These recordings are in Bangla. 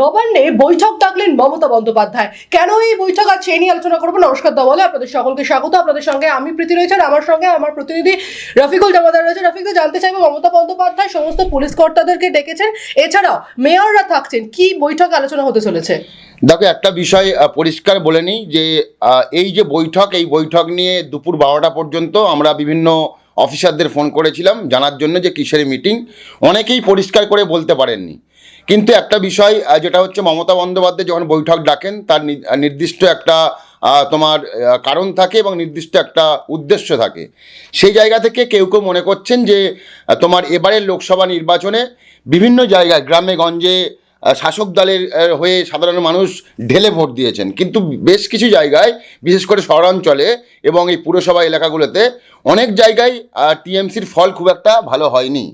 নবান্নে বৈঠক ডাকলেন মমতা বন্দ্যোপাধ্যায়। কেন এই বৈঠক? আছে নিয়ে আলোচনা করব নমস্কার দবলে, আপনাদের সকলকে স্বাগত। আপনাদের সঙ্গে আমি প্রীতি রয়েছে আর আমার সঙ্গে আমার প্রতিনিধি রফিকুল জামাদার রয়েছে। রফিকুল, জানতে চাইব মমতা বন্দ্যোপাধ্যায় সমস্ত পুলিশ কর্তাদেরকে ডেকেছেন। এছাড়াও মেয়ররা থাকছেন, কি বৈঠক আলোচনা হতে চলেছে? দেখো, একটা বিষয় পরিষ্কার বলে নিই যে এই যে বৈঠক, এই বৈঠক নিয়ে দুপুর বারোটা পর্যন্ত আমরা বিভিন্ন অফিসারদের ফোন করেছিলাম জানার জন্য যে কিসের মিটিং, অনেকেই পরিষ্কার করে বলতে পারেননি। কিন্তু একটা বিষয় যেটা হচ্ছে মমতা বন্দ্যোপাধ্যায় যখন বৈঠক ডাকেন, তার নির্দিষ্ট একটা তোমার কারণ থাকে এবং নির্দিষ্ট একটা উদ্দেশ্য থাকে। সেই জায়গা থেকে কেউ কেউ মনে করছেন যে তোমার এবারের লোকসভা নির্বাচনে বিভিন্ন জায়গায়, গ্রামে, গঞ্জে শাসক দলের হয়ে সাধারণ মানুষ ঢেলে ভোট দিয়েছেন। কিন্তু বেশ কিছু জায়গায়, বিশেষ করে শহরাঞ্চলে এবং এই পুরসভা এলাকাগুলোতে অনেক জায়গায় টিএমসির ফল খুব একটা ভালো হয়নি।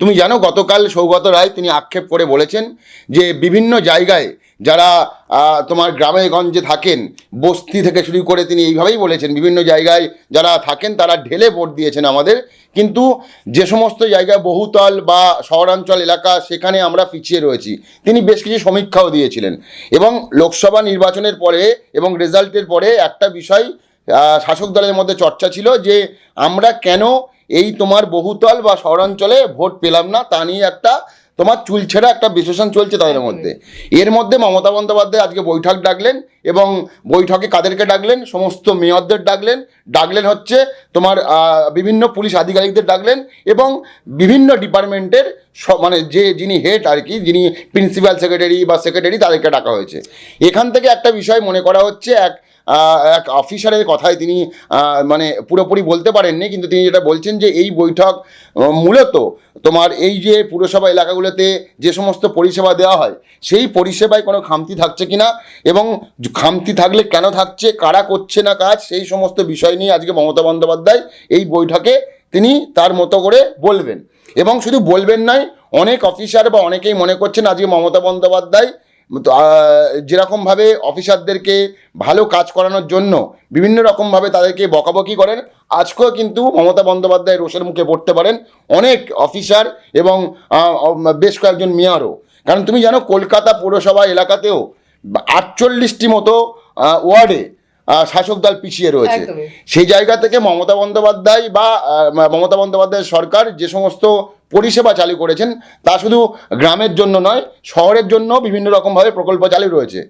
তুমি জানো গতকাল সৌগত রায় তিনি আক্ষেপ করে বলেছেন যে বিভিন্ন জায়গায় যারা তোমার গ্রামে গঞ্জে থাকেন, বস্তি থেকে শুরু করে তিনি এইভাবেই বলেছেন, বিভিন্ন জায়গায় যারা থাকেন তারা ঢেলে ভোট দিয়েছেন আমাদের। কিন্তু যে সমস্ত জায়গায় বহুতল বা শহরাঞ্চল এলাকা, সেখানে আমরা পিছিয়ে রয়েছি। তিনি বেশ কিছু সমীক্ষাও দিয়েছিলেন। এবং লোকসভা নির্বাচনের পরে এবং রেজাল্টের পরে একটা বিষয় শাসক দলের মধ্যে চর্চা ছিল যে, আমরা কেন এই তোমার বহুতল বা শহরাঞ্চলে ভোট পেলাম না, তা নিয়ে একটা তোমার চুলছেড়া একটা বিশ্লেষণ চলছে তাদের মধ্যে। এর মধ্যে মমতা বন্দ্যোপাধ্যায় আজকে বৈঠক ডাকলেন এবং বৈঠকে কাদেরকে ডাকলেন? সমস্ত মেয়রদের ডাকলেন। ডাকলেন হচ্ছে তোমার বিভিন্ন পুলিশ আধিকারিকদের ডাকলেন এবং বিভিন্ন ডিপার্টমেন্টের মানে যে যিনি হেড আর কি যিনি প্রিন্সিপাল সেক্রেটারি বা সেক্রেটারি তাদেরকে ডাকা হয়েছে। এখান থেকে একটা বিষয় মনে করা হচ্ছে এক এক অফিসারের কথায় তিনি মানে পুরোপুরি বলতে পারেননি, কিন্তু তিনি যেটা বলছেন যে এই বৈঠক মূলত তোমার এই যে পুরসভা এলাকাগুলোতে যে সমস্ত পরিষেবা দেওয়া হয়, সেই পরিষেবায় কোনো খামতি থাকছে কিনা এবং খামতি থাকলে কেন থাকছে, কারা করছে না কাজ, সেই সমস্ত বিষয় নিয়ে আজকে মমতা বন্দ্যোপাধ্যায় এই বৈঠকে তিনি তার মতো করে বলবেন। এবং শুধু বলবেন নয়, অনেক অফিসার বা অনেকেই মনে করছেন আজকে মমতা বন্দ্যোপাধ্যায় যেরকমভাবে অফিসারদেরকে ভালো কাজ করানোর জন্য বিভিন্ন রকমভাবে তাদেরকে বকাবকি করেন আজকেও কিন্তু মমতা বন্দ্যোপাধ্যায় রোষের মুখে পড়তে পারেন অনেক অফিসার এবং বেশ কয়েকজন মেয়রও। কারণ তুমি জানো কলকাতা পৌরসভা এলাকাতেও আটচল্লিশটি মতো ওয়ার্ডে শাসক দল পিছিয়ে রয়েছে। সেই জায়গা থেকে মমতা বন্দ্যোপাধ্যায় বা মমতা বন্দ্যোপাধ্যায় সরকার যে সমস্ত পরিষেবা চালু করেছেন। তা শুধু গ্রামের জন্য নয়, শহরের জন্য বিভিন্ন রকমভাবে প্রকল্প চালু রয়েছে।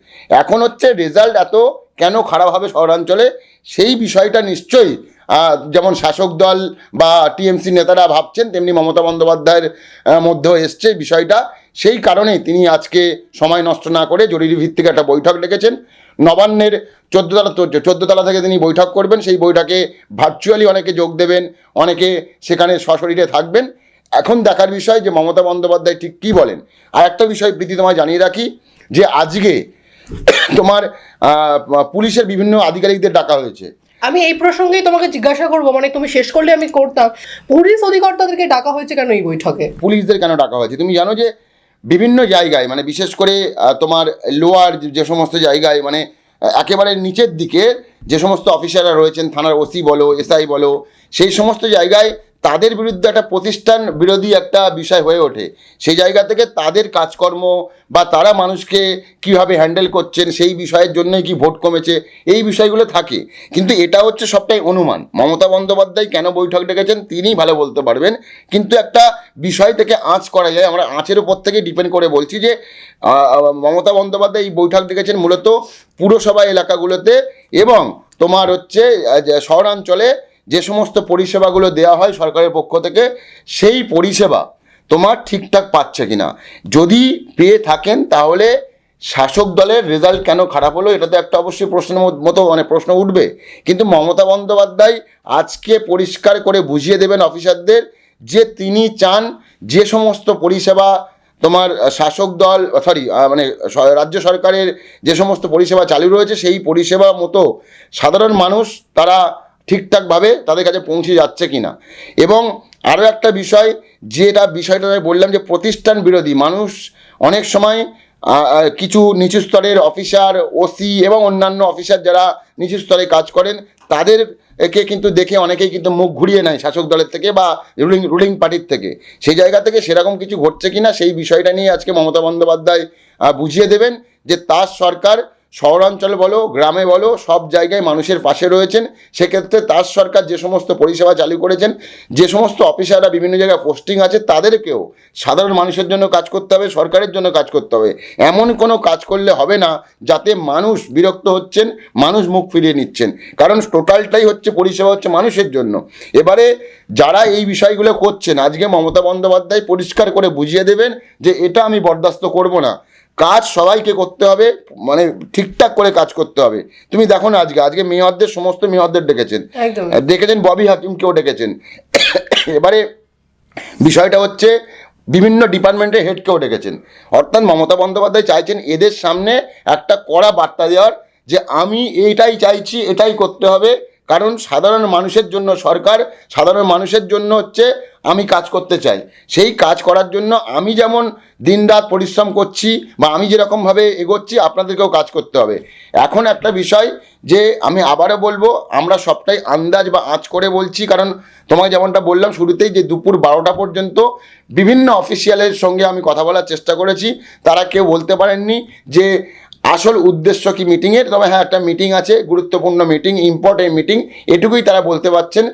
এখন হচ্ছে রেজাল্ট এত কেন খারাপ হবে শহরাঞ্চলে, সেই বিষয়টা নিশ্চয়ই যেমন শাসক দল বা টিএমসি নেতারা ভাবছেন, তেমনি মমতা বন্দ্যোপাধ্যায়ের মধ্যেও এসছে বিষয়টা। সেই কারণেই তিনি আজকে সময় নষ্ট না করে জরুরি ভিত্তিক একটা বৈঠক ডেকেছেন। নবান্নের চোদ্দতলা চোদ্দতলা থেকে তিনি বৈঠক করবেন, সেই বৈঠকে ভার্চুয়ালি অনেকে যোগ দেবেন, অনেকে সেখানে সশরীরে থাকবেন। এখন দেখার বিষয় যে মমতা বন্দ্যোপাধ্যায় ঠিক কী বলেন। আর একটা বিষয় প্রীতি তোমায় জানিয়ে রাখি যে আজকে তোমার পুলিশের বিভিন্ন আধিকারিকদের ডাকা হয়েছে। আমি এই প্রসঙ্গেই তোমাকে জিজ্ঞাসা করব মানে তুমি শেষ করলে আমি করতাম। পুলিশ অধিকর্তাদেরকে ডাকা হয়েছে কেন এই বৈঠকে? পুলিশদের কেন ডাকা হয়েছে? তুমি জানো যে বিভিন্ন জায়গায় মানে বিশেষ করে তোমার লোয়ার যে সমস্ত জায়গায় মানে একেবারে নিচের দিকে যে সমস্ত অফিসাররা রয়েছেন থানার ওসি বলো এসআই বলো সেই সমস্ত জায়গায় তাদের বিরুদ্ধে একটা প্রতিষ্ঠান বিরোধী একটা বিষয় হয়ে ওঠে। সেই জায়গা থেকে তাদের কাজকর্ম বা তারা মানুষকে কীভাবে হ্যান্ডেল করছেন, সেই বিষয়ের জন্যই কি ভোট কমেছে, এই বিষয়গুলো থাকে। কিন্তু এটা হচ্ছে সবটাই অনুমান। মমতা বন্দ্যোপাধ্যায় কেন বৈঠক ডেকেছেন তিনিই ভালো বলতে পারবেন। কিন্তু একটা বিষয় থেকে আঁচ করা যায়। আমরা আঁচের উপর থেকে ডিপেন্ড করে বলছি যে মমতা বন্দ্যোপাধ্যায় এই বৈঠক ডেকেছেন মূলত পুরসভা এলাকাগুলোতে এবং তোমার হচ্ছে শহরাঞ্চলে যে সমস্ত পরিষেবাগুলো দেওয়া হয় সরকারের পক্ষ থেকে, সেই পরিষেবা তোমার ঠিকঠাক পাচ্ছে কি না যদি পেয়ে থাকেন, তাহলে শাসক দলের রেজাল্ট কেন খারাপ হলো, এটা তো একটা অবশ্যই প্রশ্নের মতো মানে প্রশ্ন উঠবে। কিন্তু মমতা বন্দ্যোপাধ্যায় আজকে পরিষ্কার করে বুঝিয়ে দেবেন অফিসারদের যে তিনি চান যে সমস্ত পরিষেবা তোমার শাসক দল সরি মানে রাজ্য সরকারের যে সমস্ত পরিষেবা চালু রয়েছে, সেই পরিষেবা মতো সাধারণ মানুষ তারা ঠিকঠাকভাবে তাদের কাছে পৌঁছে যাচ্ছে কি না এবং আরও একটা বিষয় যেটা বিষয়টা আমি বললাম যে প্রতিষ্ঠান বিরোধী, মানুষ অনেক সময় কিছু নিচু স্তরের অফিসার ওসি এবং অন্যান্য অফিসার যারা নিচু স্তরে কাজ করেন তাদের একে কিন্তু দেখে অনেকেই কিন্তু মুখ ঘুরিয়ে নেয় শাসক দলের থেকে বা রুলিং রুলিং পার্টির থেকে। সেই জায়গা থেকে সেরকম কিছু ঘটছে কি না সেই বিষয়টা নিয়ে আজকে মমতা বন্দ্যোপাধ্যায় বুঝিয়ে দেবেন যে তার সরকার শহরাঞ্চল বলো, গ্রামে বলো, সব জায়গায় মানুষের পাশে রয়েছেন। সেক্ষেত্রে তার সরকার যে সমস্ত পরিষেবা চালু করেছেন, যে সমস্ত অফিসাররা বিভিন্ন জায়গায় পোস্টিং আছে, তাদেরকেও সাধারণ মানুষের জন্য কাজ করতে হবে, সরকারের জন্য কাজ করতে হবে। এমন কোনো কাজ করলে হবে না, যাতে মানুষ বিরক্ত হচ্ছেন, মানুষ মুখ ফিরিয়ে নিচ্ছেন। কারণ টোটালটাই হচ্ছে পরিষেবা হচ্ছে মানুষের জন্য। এবারে যারা এই বিষয়গুলো করছেন, আজকে মমতা বন্দ্যোপাধ্যায় পরিষ্কার করে বুঝিয়ে দেবেন যে এটা আমি বরদাস্ত করব না। কাজ সবাইকে করতে হবে মানে ঠিকঠাক করে কাজ করতে হবে। তুমি দেখো না আজকে আজকে মেয়রদের সমস্ত মেয়রদের ডেকেছেন। ডেকেছেন ববি হাকিমকেও ডেকেছেন। এবারে বিষয়টা হচ্ছে বিভিন্ন ডিপার্টমেন্টের হেডকেও ডেকেছেন। অর্থাৎ মমতা বন্দ্যোপাধ্যায় চাইছেন এদের সামনে একটা কড়া বার্তা দেওয়ার যে আমি এইটাই চাইছি এটাই করতে হবে। কারণ সাধারণ মানুষের জন্য সরকার সাধারণ মানুষের জন্য হচ্ছে আমি কাজ করতে চাই। সেই কাজ করার জন্য আমি যেমন দিনরাত পরিশ্রম করছি বা আমি যেরকমভাবে এগোচ্ছি, আপনাদেরকেও কাজ করতে হবে। এখন একটা বিষয় যে আমি আবারও বলব, আমরা সবটাই আন্দাজ বা আঁচ করে বলছি, কারণ তোমাকে যেমনটা বললাম শুরুতেই যে দুপুর বারোটা পর্যন্ত বিভিন্ন অফিসিয়ালের সঙ্গে আমি কথা বলার চেষ্টা করেছি। তারা কেউ বলতে পারেননি যে আসল উদ্দেশ্য কি মিটিংয়ের, তবে হ্যাঁ একটা মিটিং আছে, গুরুত্বপূর্ণ মিটিং, ইম্পর্টেন্ট মিটিং, এটুকুই তারা বলতে পারছেন।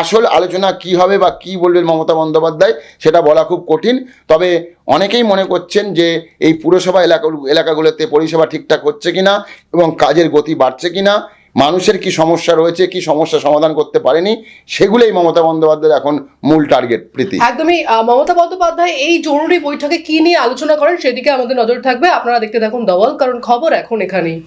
আসল আলোচনা কি হবে বা কি বলবেন মমতা বন্দ্যোপাধ্যায়, সেটা বলা খুব কঠিন। তবে অনেকেই মনে করছেন যে এই পুরসভা এলাকা এলাকাগুলোতে পরিষেবা ঠিকঠাক হচ্ছে কিনা এবং কাজের গতি বাড়ছে কিনা, মানুষের কি সমস্যা রয়েছে, কি সমস্যা সমাধান করতে পারেনি, সেগুলোই মমতা বন্দ্যোপাধ্যায়ের এখন মূল টার্গেট প্রীতি। একদমই মমতা বন্দ্যোপাধ্যায় এই জরুরি বৈঠকে কি নিয়ে আলোচনা করেন, সেদিকে আমাদের নজর থাকবে। আপনারা দেখতে থাকুন দওয়াল কারণ খবর এখন এখানেই।